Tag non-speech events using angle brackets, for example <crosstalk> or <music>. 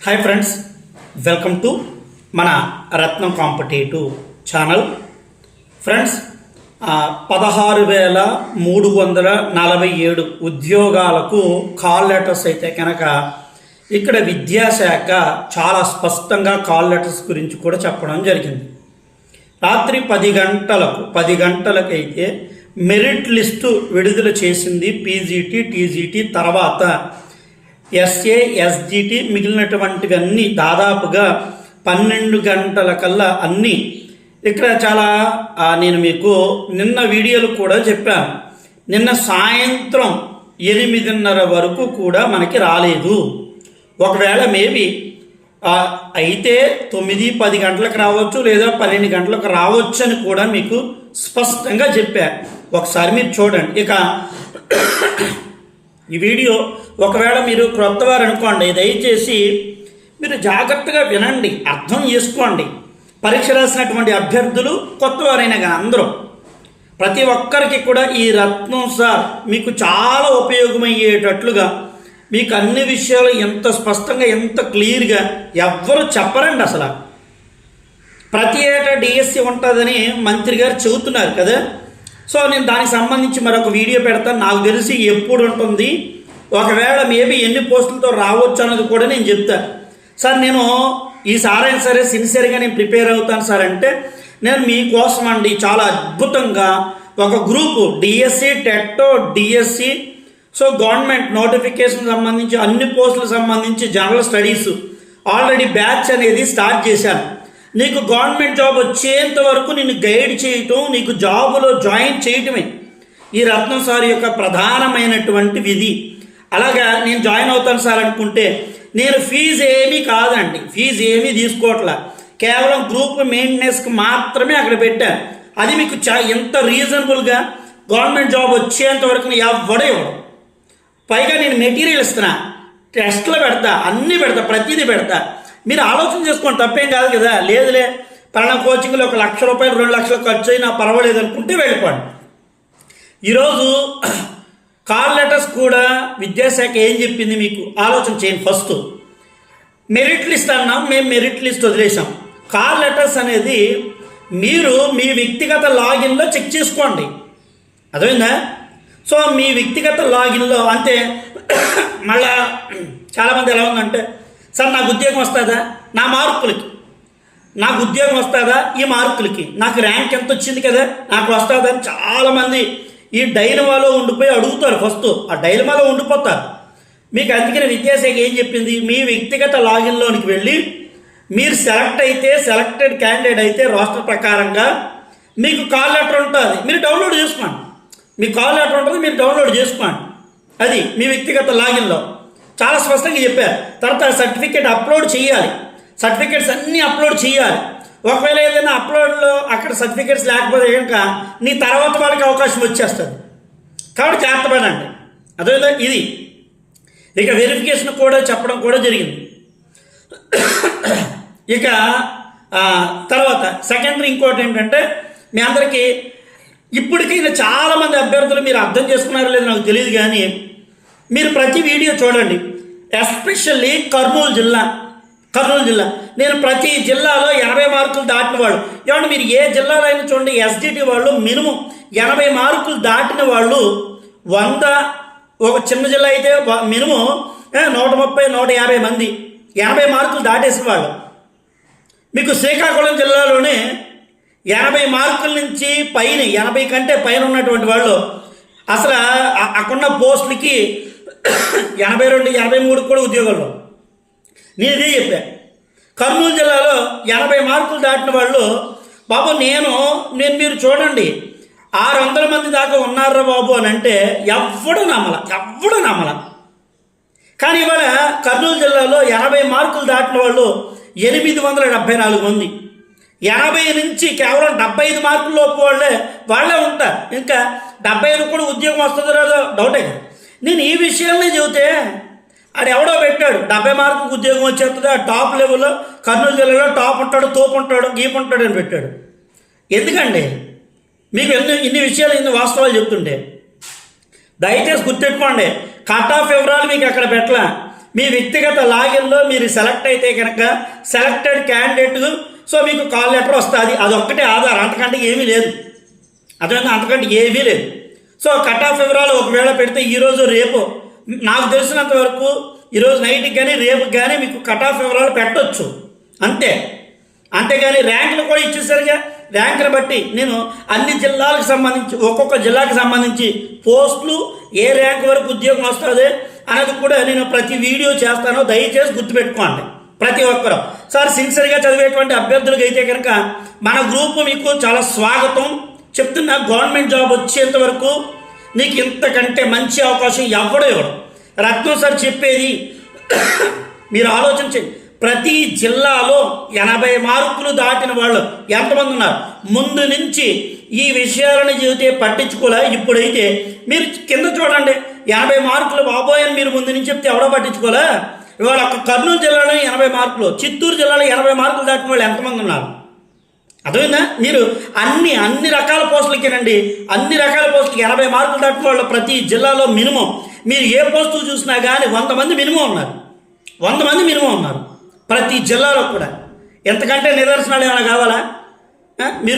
Hi friends welcome to మన రత్నం competitive channel friends పదహారు వేల మూడు వందల నలభై ఏడు ఉద్యోగాలకు కాల్ లెటర్స్ అయితే కనుక ఇక్కడ విద్యాశాఖ చాలా స్పష్టంగా కాల్ లెటర్స్ గురించి కూడా చెప్పడం జరిగింది. రాత్రి పది గంటలకు పది గంటలకైతే మెరిట్ లిస్టు విడుదల చేసింది పీజీటీ టీజీటీ తర్వాత ఎస్ఏ ఎస్జిటి మిగిలినటువంటివన్నీ దాదాపుగా పన్నెండు గంటల కల్లా అన్నీ. ఇక్కడ చాలా నేను మీకు నిన్న వీడియోలు కూడా చెప్పాను. నిన్న సాయంత్రం ఎనిమిదిన్నర వరకు కూడా మనకి రాలేదు. ఒకవేళ మేబీ అయితే తొమ్మిది పది గంటలకు రావచ్చు లేదా పన్నెండు గంటలకు రావచ్చు అని కూడా మీకు స్పష్టంగా చెప్పా. ఒకసారి మీరు చూడండి. ఇక ఈ వీడియో ఒకవేళ మీరు క్రొత్త వారు అనుకోండి దయచేసి మీరు జాగ్రత్తగా వినండి అర్థం చేసుకోండి. పరీక్ష రాసినటువంటి అభ్యర్థులు కొత్తవారైన కానీ అందరూ ప్రతి ఒక్కరికి కూడా ఈ రత్నం సార్ మీకు చాలా ఉపయోగమయ్యేటట్లుగా మీకు అన్ని విషయాలు ఎంత స్పష్టంగా ఎంత క్లియర్గా ఎవ్వరు చెప్పరండి అసలు. ప్రతి ఏటా డిఎస్సి ఉంటుందని మంత్రి గారు చెబుతున్నారు కదా. సో నేను దానికి సంబంధించి మరొక వీడియో పెడతాను. నాకు తెలిసి ఎప్పుడు ఉంటుంది. ఒకవేళ మేబీ ఎన్ని పోస్టులతో రావచ్చు అన్నది కూడా నేను చెప్తాను సార్ నేను ఈసారి అయినా సరే సిన్సియర్గా నేను ప్రిపేర్ అవుతాను సార్ అంటే నేను మీకోసం అండి చాలా అద్భుతంగా ఒక గ్రూపు డిఎస్సి టెట్టో డిఎస్సి సో గవర్నమెంట్ నోటిఫికేషన్ సంబంధించి అన్ని పోస్టులకు సంబంధించి జనరల్ స్టడీస్ ఆల్రెడీ బ్యాచ్ అనేది స్టార్ట్ చేశాను. నీకు గవర్నమెంట్ జాబ్ వచ్చేంత వరకు నిన్ను గైడ్ చేయటం నీకు జాబులో జాయిన్ చేయటమే ఈ రత్నం సార్ యొక్క ప్రధానమైనటువంటి విధి. అలాగా నేను జాయిన్ అవుతాను సార్ అనుకుంటే నేను ఫీజు ఏమీ కాదండి. ఫీజు ఏమీ తీసుకోవట్లా. కేవలం గ్రూప్ మెయింటెనెన్స్కి మాత్రమే అక్కడ పెట్టాను అది మీకు చా ఎంత రీజనబుల్గా గవర్నమెంట్ జాబ్ వచ్చేంత వరకు ఎవడ ఇవ్వడం పైగా నేను మెటీరియల్ ఇస్తున్నా. టెస్ట్లు పెడతా అన్నీ పెడతా ప్రతిదీ పెడతా. మీరు ఆలోచన చేసుకోండి తప్పేం కాదు కదా? లేదులే పలానా కోచింగ్లో ఒక లక్ష రూపాయలు రెండు లక్షలు ఖర్చు అయినా పర్వాలేదు అనుకుంటే వెళ్ళిపోండి. ఈరోజు <clears throat> కాల్ లెటర్స్ కూడా విద్యాశాఖ ఏం చెప్పింది మీకు? ఆలోచన చేయండి ఫస్ట్. మెరిట్ లిస్ట్ అన్నాం మేము మెరిట్ లిస్ట్ వదిలేసాం కాల్ లెటర్స్ అనేది మీరు మీ వ్యక్తిగత లాగిన్లో చెక్ చేసుకోండి. అర్థమైందా? సో మీ వ్యక్తిగత లాగిన్లో అంటే <clears throat> మళ్ళా <clears throat> చాలామంది ఎలా ఉందంటే సార్ నాకు ఉద్యోగం వస్తుందా? నా మార్కులకి. నాకు ఉద్యోగం వస్తుందా? ఈ మార్కులకి. నాకు ర్యాంక్ ఎంత వచ్చింది కదా? నాకు వస్తుందా అని చాలామంది ఈ డైలమాలో ఉండిపోయి అడుగుతారు ఫస్ట్. ఆ డైలమాలో ఉండిపోతారు. మీకు అందుకని విద్యాశాఖ ఏం చెప్పింది? మీ వ్యక్తిగత లాగిన్లోనికి వెళ్ళి మీరు సెలెక్ట్ అయితే సెలెక్టెడ్ క్యాండిడేట్ అయితే రాష్ట్ర ప్రకారంగా మీకు కాల్ లెటర్ ఉంటుంది. మీరు డౌన్లోడ్ చేసుకోండి. మీ కాల్ లెటర్ ఉంటుంది మీరు డౌన్లోడ్ చేసుకోండి. అది మీ వ్యక్తిగత లాగిన్లో. చాలా స్పష్టంగా చెప్పారు. తర్వాత సర్టిఫికేట్ అప్లోడ్ చేయాలి. సర్టిఫికేట్స్ అన్నీ అప్లోడ్ చేయాలి. ఒకవేళ ఏదైనా అప్లోడ్లో అక్కడ సర్టిఫికేట్స్ లేకపోతే కనుక నీ తర్వాత వాళ్ళకి అవకాశం వచ్చేస్తుంది. కాబట్టి జాగ్రత్త పడండి. అదే ఇది. ఇక వెరిఫికేషన్ కూడా చెప్పడం కూడా జరిగింది. ఇక తర్వాత సెకండరీ ఇంకోటి ఏంటంటే మీ అందరికీ ఇప్పటికైనా చాలామంది అభ్యర్థులు మీరు అర్థం చేసుకున్నారో లేదో నాకు తెలియదు కానీ మీరు ప్రతి వీడియో చూడండి. ఎస్పెషల్లీ కర్నూలు జిల్లా కర్నూలు జిల్లా. నేను ప్రతి జిల్లాలో ఎనభై మార్కులు దాటిన వాళ్ళు ఏమంటే మీరు ఏ జిల్లాలో అయినా చూడండి ఎస్డిటి వాళ్ళు మినిమం ఎనభై మార్కులు దాటిన వాళ్ళు వంద ఒక చిన్న జిల్లా అయితే మినిమం నూట ముప్పై నూట యాభై మంది. ఎనభై మార్కులు దాటేసిన వాళ్ళు మీకు శ్రీకాకుళం జిల్లాలోనే ఎనభై మార్కుల నుంచి పైన ఎనభై కంటే పైన ఉన్నటువంటి వాళ్ళు అసలు అక్కడున్న పోస్టులకి ఎనభై రెండు ఎనభై మూడు కూడా ఉద్యోగాలు. నేను ఇదే చెప్పా. కర్నూలు జిల్లాలో ఎనభై మార్కులు దాటిన వాళ్ళు బాబు నేను నేను మీరు చూడండి ఆరు వందల మంది దాకా ఉన్నారా బాబు అని అంటే ఎవ్వడు నమ్మల ఎవ్వడు నమ్మల. కానీ ఇవాళ కర్నూలు జిల్లాలో ఎనభై మార్కులు దాటిన వాళ్ళు ఎనిమిది వందల డెబ్బై నాలుగు మంది. ఎనభై నుంచి కేవలం డెబ్బై ఐదు మార్కుల లోపు వాళ్ళే వాళ్ళే ఉంటారు. ఇంకా డెబ్బై ఐదు కూడా ఉద్యోగం వస్తుందో రాదో డౌటే కదా. నేను ఈ విషయాలనే చెబితే ఆడు ఎవడో పెట్టాడు. డెబ్బై మార్కులకు ఉద్యోగం వచ్చేస్తుంది ఆ టాప్ లెవెల్లో కర్నూలు జిల్లాలో టాప్ ఉంటాడు తోపు ఉంటాడు గీపు ఉంటాడు అని పెట్టాడు. ఎందుకండి? మీకు ఎన్ని ఇన్ని విషయాలు ఇన్ని వాస్తవాలు చెప్తుంటే. దయచేసి గుర్తెట్టుకోండి కట్ ఆఫ్ వివరాలు మీకు అక్కడ పెట్టలే? మీ వ్యక్తిగత లాగిన్లో మీరు సెలెక్ట్ అయితే కనుక సెలెక్టెడ్ క్యాండిడేట్ సో మీకు కాల్ లెటర్ వస్తుంది. అదొక్కటే ఆధార్. అంతకంటే ఏమీ లేదు. అదే అంతకంటే ఏమీ లేదు. సో కట్ ఆఫ్ వివరాలు ఒకవేళ పెడితే ఈరోజు రేపు. నాకు తెలిసినంత వరకు ఈరోజు నైట్కి కానీ రేపు కానీ మీకు కట్ ఆఫ్ వివరాలు పెట్టవచ్చు అంతే. అంతేగాని ర్యాంకులు కూడా ఇచ్చేసరిగా ర్యాంకులు బట్టి నేను అన్ని జిల్లాలకు సంబంధించి ఒక్కొక్క జిల్లాకు సంబంధించి పోస్టులు ఏ ర్యాంక్ వరకు ఉద్యోగం వస్తుంది అనేది కూడా నేను ప్రతి వీడియో చేస్తాను. దయచేసి గుర్తుపెట్టుకోండి. ప్రతి ఒక్కరు. సార్ సిన్సియర్గా చదివేటువంటి అభ్యర్థులకు అయితే కనుక మన గ్రూప్ మీకు చాలా స్వాగతం. చెప్తున్నా గవర్నమెంట్ జాబ్ వచ్చేంత వరకు నీకు ఇంతకంటే మంచి అవకాశం ఎవడో ఎవడు. రత్నం సార్ చెప్పేది మీరు ఆలోచించండి. ప్రతి జిల్లాలో ఎనభై మార్కులు దాటిన వాళ్ళు ఎంతమంది ఉన్నారు? ముందు నుంచి ఈ విషయాలను చెబితే పట్టించుకోలే. ఇప్పుడైతే మీరు కింద చూడండి. ఎనభై మార్కులు బాబోయని మీరు ముందు నుంచి చెప్తే ఎవడో పట్టించుకోలే? ఇవాళ ఒక కర్నూలు జిల్లాలో ఎనభై మార్కులు చిత్తూరు జిల్లాలో ఎనభై మార్కులు దాటిన వాళ్ళు ఎంతమంది ఉన్నారు? అర్థమైందా? మీరు అన్ని అన్ని రకాల పోస్టులకేనండి అన్ని రకాల పోస్టులకి ఎనభై మార్కులు దాటిన వాళ్ళు ప్రతి జిల్లాలో మినిమం. మీరు ఏ పోస్టు చూసినా కానీ వంద మంది మినిమం ఉన్నారు. వంద మంది మినిమం ఉన్నారు. ప్రతి జిల్లాలో కూడా. ఎంతకంటే నిదర్శనాలు ఏమైనా కావాలా? మీరు